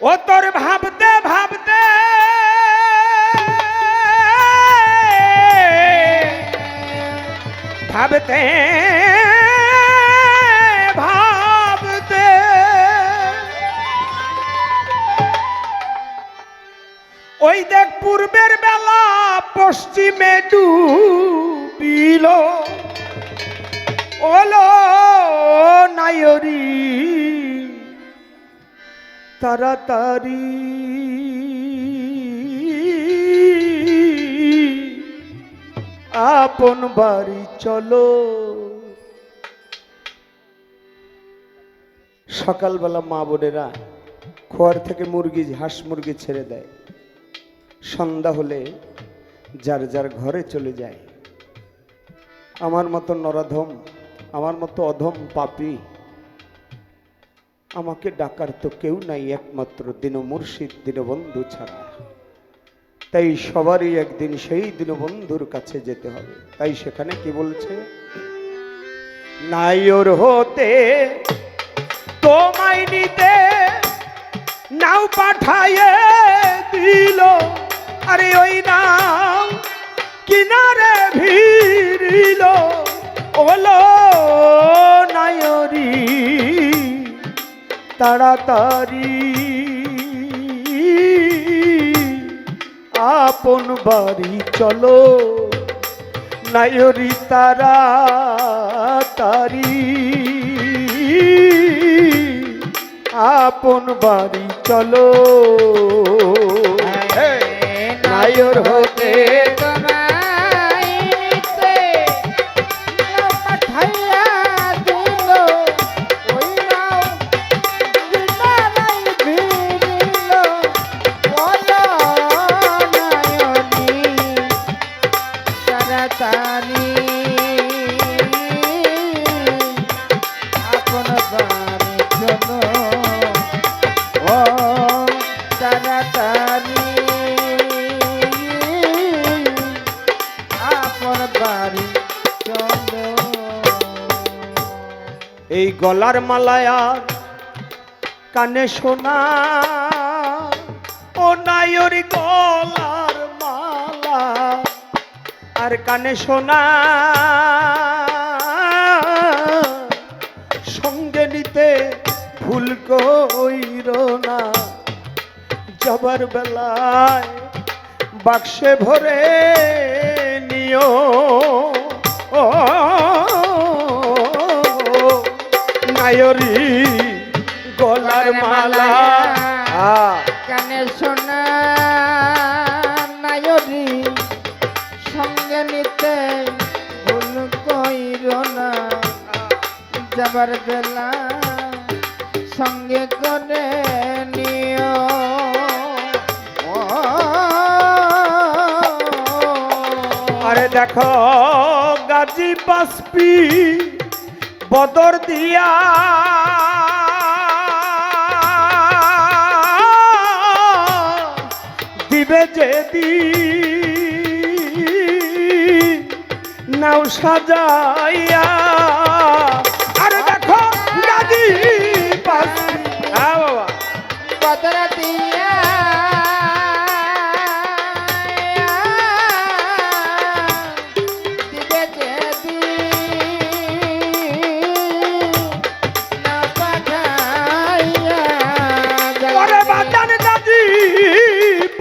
ও তোর ভাবতে ভাবতে ভাবতে ভাবতে ওই দেখ পূর্বের বেলা পশ্চিমে ডুবিল ওলো নায়রি তাড়াতাড়ি। আপন বাড়ি চলো। সকালবেলা মা বোনেরা খোয়ার থেকে মুরগি, হাঁস মুরগি ছেড়ে দেয়। সন্ধ্যা হলে যার যার ঘরে চলে যায়। আমার মতো নরাধম, আমার মতো অধম পাপী আমাকে ডাকার তো কেউ নাই একমাত্র দিন মুর্শিদ দীনবন্ধু ছাড়া। তাই সবারই একদিন সেই দীনবন্ধুর কাছে যেতে হবে। তাই সেখানে কি বলছে? নাইর হতে তোমায় নিতে নাও পাঠাইয়ে দিল। আরে ওই নাও কিনারে ভিড়িল। ওলো তাড়াতাড়ি। আপন বাড়ি চলো নায়রি তাড়াতাড়ি। আপন বাড়ি চলো। নায়র হতে এই গলার মালায়া কানে শোনা। ও নায়রি গলার মালা, আর কানে শোনা। সঙ্গে নিতে ভুল কইর না। যাবার বেলায় বাক্সে ভরে নিও। ও নায়রি গলার মালা। কানে শোনা নায়রি সঙ্গে নিতে ভুল কইর না। যাবার বেলা সঙ্গে করে নিও। আরে দেখো গাজী বাসপি বদর দিয়া। দিবে যেদি নাও সাজাইয়া।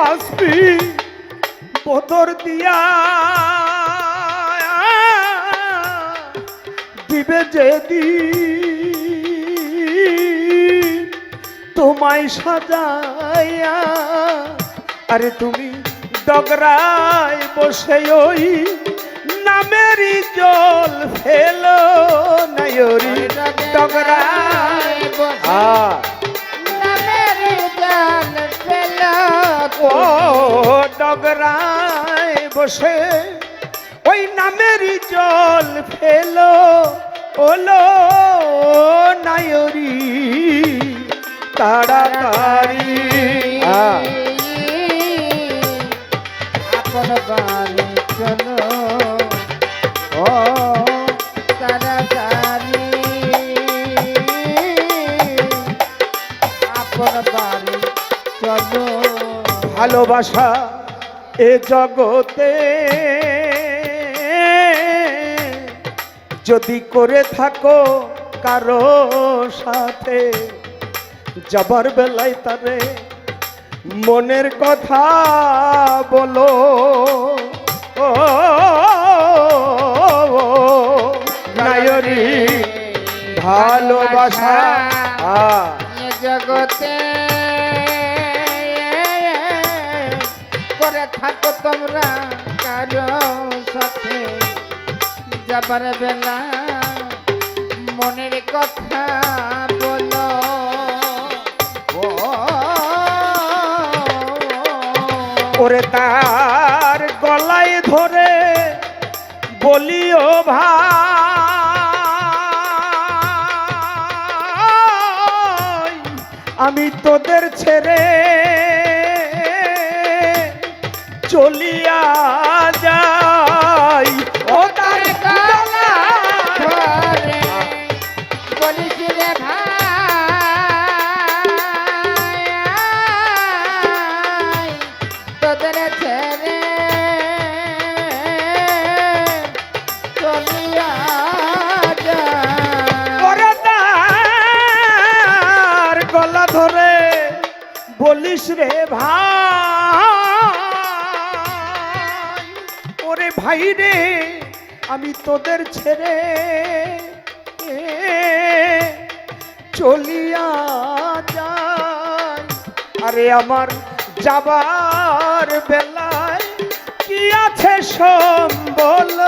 পাসপি বদর দিয়া দিবে যেদি তোমায় সাজাইয়া। আরে তুমি ডগরায় বসে ওই নামেরই জল ফেলো নায়রি ডগরায় আ নামের জাল ফেলো ও ডগরায় বসে ওই নামেরই জল ফেলো ওলো নায়রি। তাড়াতাড়ি। আ, আপন বাড়ি চলো। ও তাড়াতাড়ি। আপন বাড়ি চলো। ভালোবাসা এ জগতে। যদি করে থাকো কারও সাথে, যাবার বেলায় তারে মনের কথা বলো। ও নায়রি ভালোবাসা জগতে। করে থাকো তোমরা, কারও সাথে যাবার বেলা। মনের কথা বলো। ওরে তার গলায় ধরে বলিও ভাই, আমি তোদের ছেড়ে ধরে বলিস রে ভাই। ওরে ভাই রে আমি তোদের ছেড়ে চলিয়া যাই। আরে আমার যাবার বেলায় কি আছে সম্বল?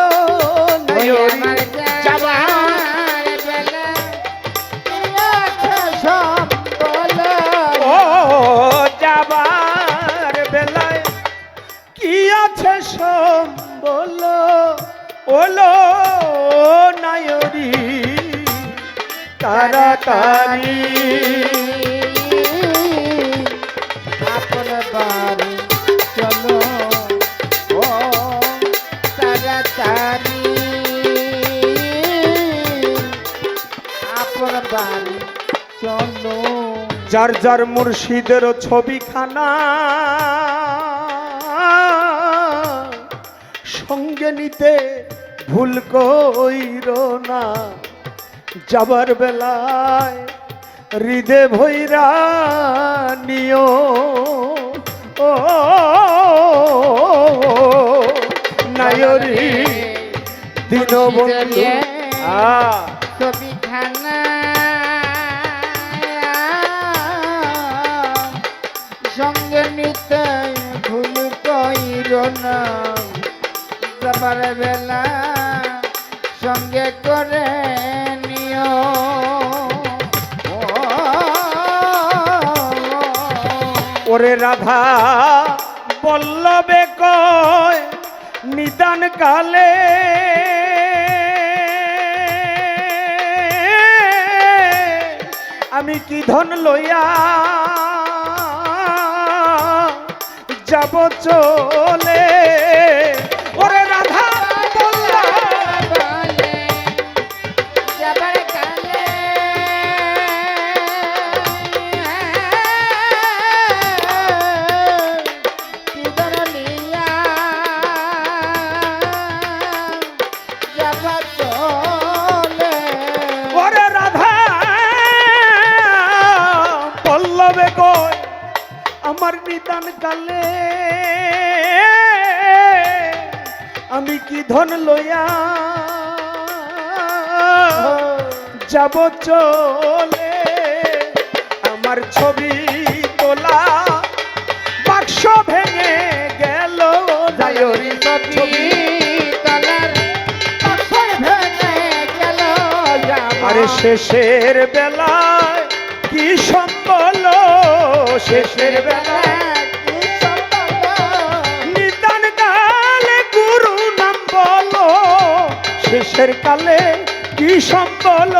যাবার ওলো নায়রি তাড়াতাড়ি আপন বাড়ি চলো। ও তাড়াতাড়ি আপন বাড়ি চলো। যার যার মুর্শিদের ছবিখানা সঙ্গে নিতে ভুল কইর না। যাবার বেলায় হৃদে ভৈরা নিও। ও নায়রি দীনবন্ধু। আ। ছবিখানা। সঙ্গে নিতে ভুল কইর না। যাবার বেলা সঙ্গে করে নিও। ওরে রাধা বল্লবে কয় নিদান কালে আমি কি ধন লইয়া যাব চলে? আমার নিদান কালে আমি কি ধন লইয়া যাব চলে? আমার ছবি তোলা বাক্স ভেঙে গেল জায়রি ছবি আরে শেষের বেলায় কি সম্বল শেষের বেলা নিদান কালে গুরু নাম বলো। শেষের কালে কি সম্বল?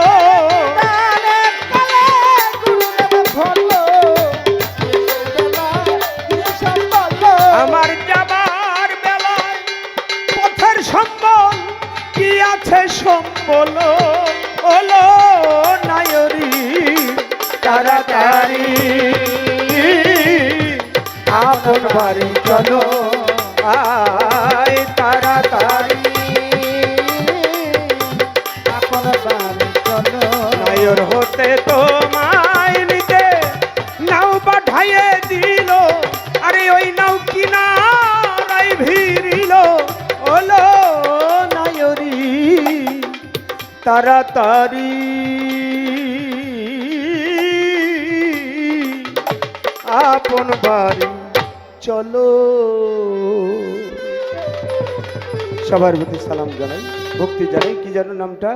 আপন বাড়ি চলো। আয় তাড়াতাড়ি। আপন বাড়ি চলো। নায়র হতে তোমায় নিতে নাও পাঠাইয়ে দিল। আরে ওই নাও কিনারাই ভিড়িল। ওলো নায়রি, তাড়াতাড়ি। আপন বাড়ি চলো। সবার প্রতি সালাম জানাই ভক্তি জানাই কি জানো নামটা?